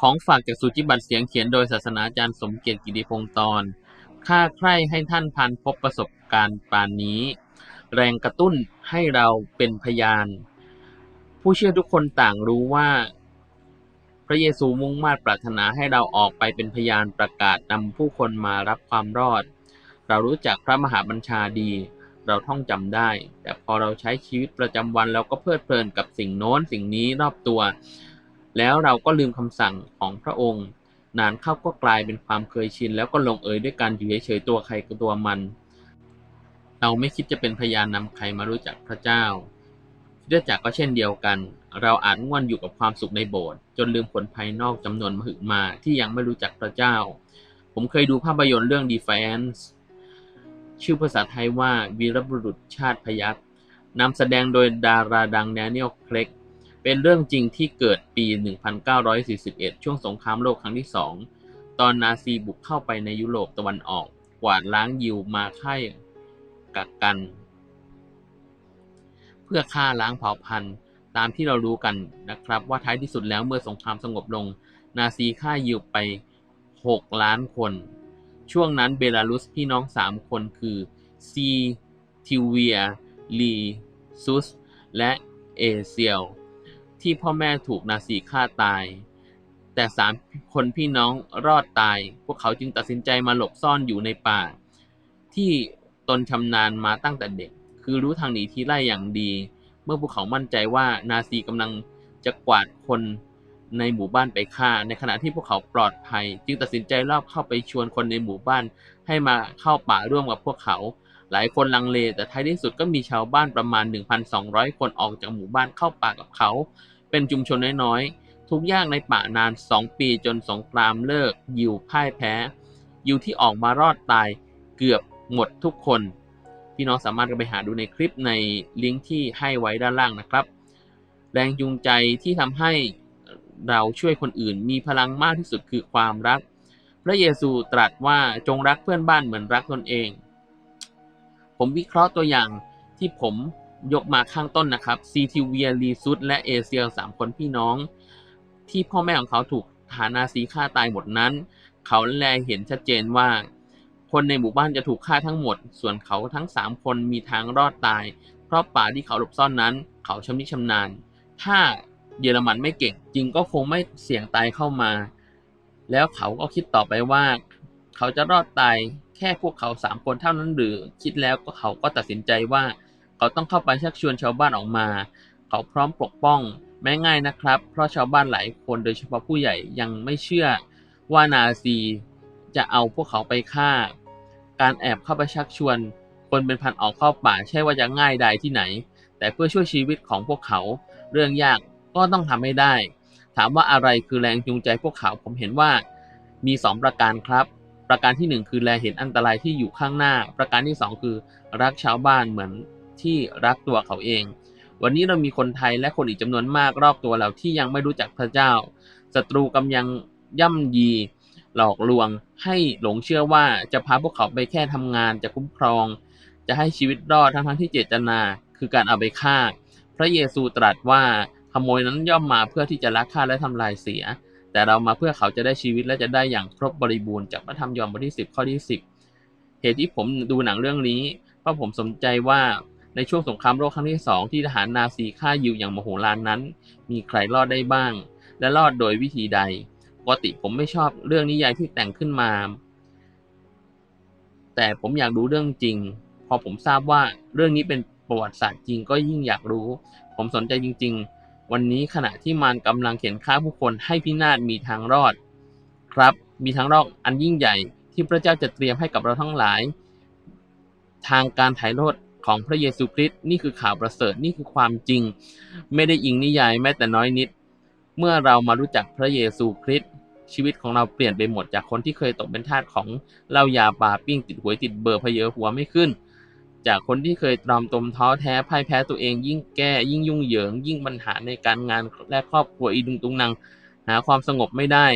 ของฝากจากสุจิบัตรเสียงเขียนโดยศาสนาจารย์สมเกียรติกิติพงศ์ตอนข้าใคร่ให้ท่านพันพบประสบการณ์ปานนี้ แรงกระตุ้นให้เราเป็นพยาน ผู้เชื่อทุกคนต่างรู้ว่า พระเยซูมุ่งมา่ปรารถนาให้เราออกไปเป็นพยานประกาศนำผู้คนมารับความรอด เรารู้จักพระมหาบัญชาดี เราท่องจำได้ แต่พอเราใช้ชีวิตประจำวันเราก็เพลิดเพลินกับสิ่งโน้นสิ่งนี้รอบตัว แล้วเราก็ลืมคำสั่งของพระองค์ นานเข้าก็กลายเป็นความเคยชิน แล้วก็ลงเอยด้วยการอยู่เฉยๆตัวใครกับตัวมัน เราไม่คิดจะเป็นพยานนำใครมารู้จักพระเจ้าคริสตจักก็เช่นเดียวกัน เราอาจง่วนอยู่กับความสุขในโบสถ์จนลืมผลภายนอกจำนวนมหึมาที่ยังไม่รู้จักพระเจ้า ผมเคยดูภาพยนตร์เรื่อง Defiance ชื่อภาษาไทยว่าวีรบุรุษชาติพยัคฆ์นำแสดงโดยดาราดังแดเนียลเครก เป็นเรื่องจริงที่เกิดปี 1941 ช่วงสงครามโลกครั้งที่สอง ตอนนาซีบุกเข้าไปในยุโรปตะวันออก กวาดล้างยิวมาค่ายกักกัน เพื่อฆ่าล้างเผ่าพันธุ์ ตามที่เรารู้กันนะครับ ว่าท้ายที่สุดแล้วเมื่อสงครามสงบลง นาซีฆ่ายิวไป 6 ล้านคน ช่วงนั้นเบลารุสพี่น้อง 3 คนคือซีทิเวียลีซุส และเอเซียล ที่พ่อแม่ถูกนาซีฆ่าตาย แต่สามคนพี่น้องรอดตาย พวกเขาจึงตัดสินใจมาหลบซ่อนอยู่ในป่า ที่ตนชำนาญมาตั้งแต่เด็ก คือรู้ทางหนีทีไล่อย่างดี เมื่อพวกเขามั่นใจว่านาซีกำลังจะกวาดคนในหมู่บ้านไปฆ่า ในขณะที่พวกเขาปลอดภัย จึงตัดสินใจรอบเข้าไปชวนคนในหมู่บ้าน ให้มาเข้าป่าร่วมกับพวกเขา หลายคนลังเล แต่ท้ายที่สุดก็มีชาวบ้านประมาณ 1,200 คนออกจากหมู่บ้านเข้าป่ากับเขา เป็นชุมชนน้อยๆ ทุกอย่างในป่านาน2ปีจนสงครามเลิก ยิวพ่ายแพ้ ยิวที่ออกมารอดตายเกือบหมดทุกคน พี่น้องสามารถไปหาดูในคลิปในลิงก์ที่ให้ไว้ด้านล่างนะครับ แรงจูงใจที่ทำให้เราช่วยคนอื่นมีพลังมากที่สุดคือความรัก พระเยซูตรัสว่าจงรักเพื่อนบ้านเหมือนรักตนเอง ผมวิเคราะห์ตัวอย่างที่ผม ยกมาข้างต้นนะครับซีทิเวียลีซุดและเอเซียสามคนพี่น้อง ที่พ่อแม่ของเขาถูกฐานาซีฆ่าตายหมดนั้น เขาแลเห็นชัดเจนว่า คนในหมู่บ้านจะถูกฆ่าทั้งหมด ส่วนเขาทั้งสามคนมีทางรอดตาย เพราะป่าที่เขาหลบซ่อนนั้น เขาชำนิชำนาญ ถ้าเยอรมันไม่เก่งจริงก็คงไม่เสี่ยงตายเข้ามา แล้วเขาก็คิดต่อไปว่า เขาจะรอดตายแค่พวกเขาสามคนเท่านั้นหรือ คิดแล้วก็เขาก็ตัดสินใจว่า เขาต้องเข้าไปชักชวนชาวบ้านออกมา เขาพร้อมปกป้อง แม้ง่ายนะครับ เพราะชาวบ้านหลายคนโดยเฉพาะผู้ใหญ่ยังไม่เชื่อว่านาซีจะเอาพวกเขาไปฆ่า การแอบเข้าไปชักชวน คนเป็นพันออกเข้าป่าใช่ว่าจะง่ายใดที่ไหน แต่เพื่อช่วยชีวิตของพวกเขา เรื่องยากก็ต้องทำให้ได้ ถามว่าอะไรคือแรงจูงใจพวกเขาผมเห็นว่า มี 2 ประการครับ ประการที่ 1 คือแลเห็นอันตรายที่อยู่ข้างหน้า ประการที่ 2 คือรักชาวบ้านเหมือน ที่รักตัวเขาเอง วันนี้เรามีคนไทยและคนอีกจำนวนมากรอบตัวเราที่ยังไม่รู้จักพระเจ้าศัตรูกำลังย่ำยีหลอกลวงให้หลงเชื่อว่าจะพาพวกเขาไปแค่ทำงานจะคุ้มครอง จะให้ชีวิตรอดทั้งๆที่เจตนาคือการเอาไปฆ่า พระเยซูตรัสว่าขโมยนั้นย่อมมาเพื่อที่จะลักฆ่าและทำลายเสีย แต่เรามาเพื่อเขาจะได้ชีวิตและจะได้อย่างครบบริบูรณ์จากพระธรรมยอห์นบทที่ 10 ข้อที่ 10 เหตุที่ผมดูหนังเรื่องนี้เพราะผมสนใจว่า ในช่วงสงครามโลกครั้งที่2ที่ทหารนาซีฆ่ายิวอย่างมโหฬารนั้น มีใครรอดได้บ้าง และรอดโดยวิธีใดปกติผมไม่ชอบเรื่องนิยายที่แต่งขึ้นมา แต่ผมอยากรู้เรื่องจริง พอผมทราบว่าเรื่องนี้เป็นประวัติศาสตร์จริงก็ยิ่งอยากรู้ ผมสนใจจริง ๆ วันนี้ขณะที่มารกำลังเขียนฆ่าผู้คนให้พินาศมีทางรอด ครับ มีทางรอดอันยิ่งใหญ่ที่พระเจ้าจะเตรียมให้กับเราทั้งหลาย ทางการถ่ายโทษ ของพระเยซูคริสต์นี่คือข่าวประเสริฐนี่คือความจริง ไม่ได้อิงนิยายแม้แต่น้อยนิด เมื่อเรามารู้จักพระเยซูคริสต์ชีวิตของเราเปลี่ยนไปหมดจากคนที่เคยตกเป็นทาสของเหล้ายาปาปิ้งติดหวยติดเบอร์เพเยอหัวไม่ขึ้น จากคนที่เคยตรอมตมท้อแท้พ่ายแพ้ตัวเอง ยิ่งแก้ยิ่งยุ่งเหยิง ยิ่งปัญหาในการงานและครอบครัวอีดุงตุงนางหาความสงบไม่ได้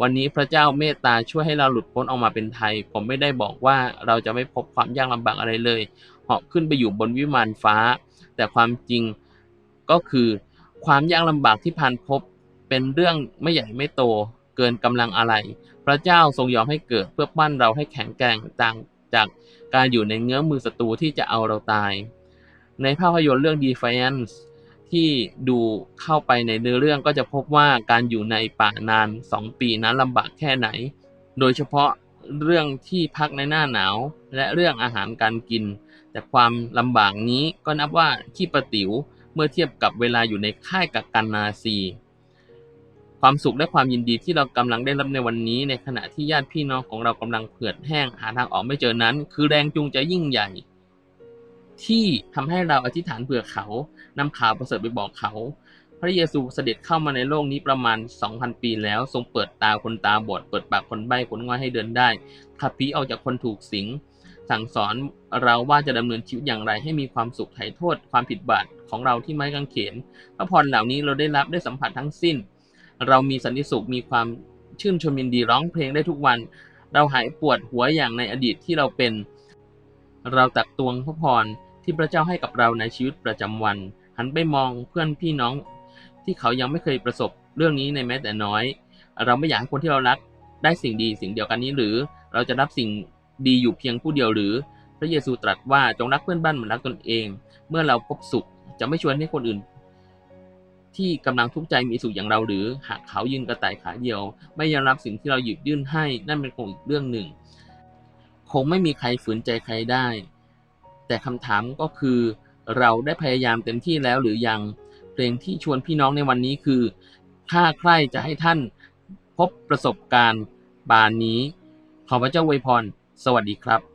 วันนี้พระเจ้าเมตตาช่วยให้เราหลุดพ้นออกมาเป็นไทย ผมไม่ได้บอกว่าเราจะไม่พบความยากลำบากอะไรเลยาะขึ้นไปอยู่บนวิมานฟ้า แต่ความจริงก็คือความยากลำบากที่พันพบเป็นเรื่องไม่ใหญ่ไม่โตเกินกำลังอะไร พระเจ้าทรงยอมให้เกิดเพื่อปั้นเราให้แข็งแกร่งต่างจากการอยู่ในเงื้อมือศัตรูที่จะเอาเราตาย ในภาพยนตร์เรื่อง Defiance ที่ดูเข้าไปในเนื้อเรื่องก็จะพบว่าการอยู่ในป่านาน 2 ปีนั้นลำบากแค่ไหน โดยเฉพาะเรื่องที่พักในหน้าหนาว และเรื่องอาหารการกิน แต่ความลำบากนี้ก็นับว่าขี้ประติ๋วเมื่อเทียบกับเวลาอยู่ในค่ายกักกันนาซี ความสุขและความยินดีที่เรากำลังได้รับในวันนี้ ในขณะที่ญาติพี่น้องของเรากำลังเผือดแห้งหาทางออกไม่เจอนั้น คือแรงจูงใจยิ่งใหญ่ ที่ทำให้เราอธิษฐานเผื่อเขานำข่าวประเสริฐไปบอกเขา พระเยซูเสด็จเข้ามาในโลกนี้ประมาณ 2,000 ปีแล้ว ทรงเปิดตาคนตาบอดเปิดปากคนใบ้คนง่อยให้เดินได้ขับผีออกจากคนถูกสิง สั่งสอนเราว่าจะดำเนินชีวิตอย่างไรให้มีความสุขไถ่โทษ ความผิดบาปของเราที่ไม้กางเขนพระพรเหล่านี้เราได้รับได้สัมผัสทั้งสิ้น เรามีสันติสุขมีความชื่นชมยินดีร้องเพลงได้ทุกวัน เราหายปวดหัวอย่างในอดีตที่เราเป็น เราตักตวงพระพรที่พระเจ้าให้กับเราในชีวิตประจำวัน หันไปมองเพื่อนพี่น้อง ที่เขายังไม่เคยประสบเรื่องนี้ในแม้แต่น้อย เราไม่อยากให้คนที่เรารักได้สิ่งดีสิ่งเดียวกันนี้หรือ เราจะรับสิ่ง ดีอยู่เพียงผู้เดียวหรือ พระเยซูตรัสว่าจงรักเพื่อนบ้านเหมือนรักตนเอง เมื่อเราพบสุขจะไม่ชวนให้คนอื่น ที่กำลังทุกข์ใจมีสุขอย่างเราหรือ หากเขายืนกระต่ายขาเดียว ไม่ยอมรับสิ่งที่เราหยิบยื่นให้นั่นเป็นคงอีกเรื่องหนึ่ง คงไม่มีใครฝืนใจใครได้ แต่คำถามก็คือ เราได้พยายามเต็มที่แล้วหรือยังเพลงที่ชวนพี่น้องในวันนี้คือถ้าใครจะให้ท่านพบประสบการณ์บานนี้ ขอพระเจ้าอวยพร สวัสดีครับ